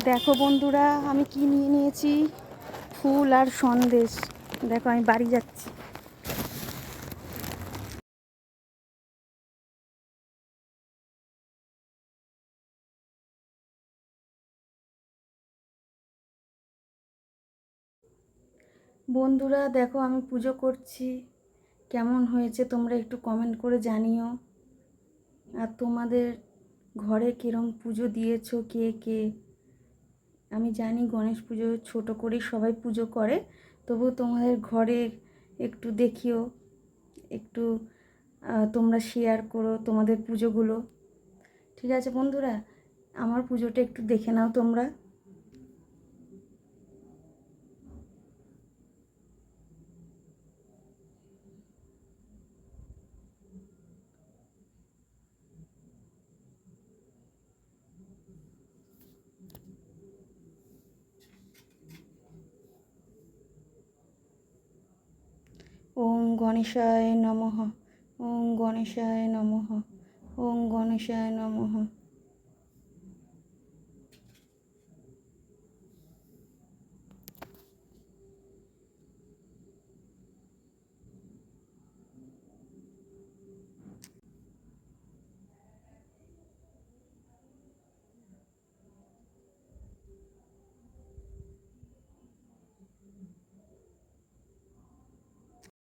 দেখো বন্ধুরা, আমি কি নিয়ে নিয়েছি? ফুল আর সন্দেশ। দেখো, আমি বাড়ি যাচ্ছি। বন্ধুরা, দেখো, আমি পুজো করছি। কেমন হয়েছে তোমরা একটু কমেন্ট করে জানিও। আর তোমাদের ঘরে কিরম পুজো দিয়েছ, কে কে? আমি জানি গণেশ পুজো ছোট করেই সবাই পুজো করে তবু তোমাদের ঘরে একটু দেখিও, একটু তোমরা শেয়ার করো তোমাদের পুজোগুলো। ঠিক আছে বন্ধুরা, আমার পুজোটা একটু দেখে নাও তোমরা। গণেশায় নমঃ। ওম গণেশায় নমঃ। ওম গণেশায় নমঃ।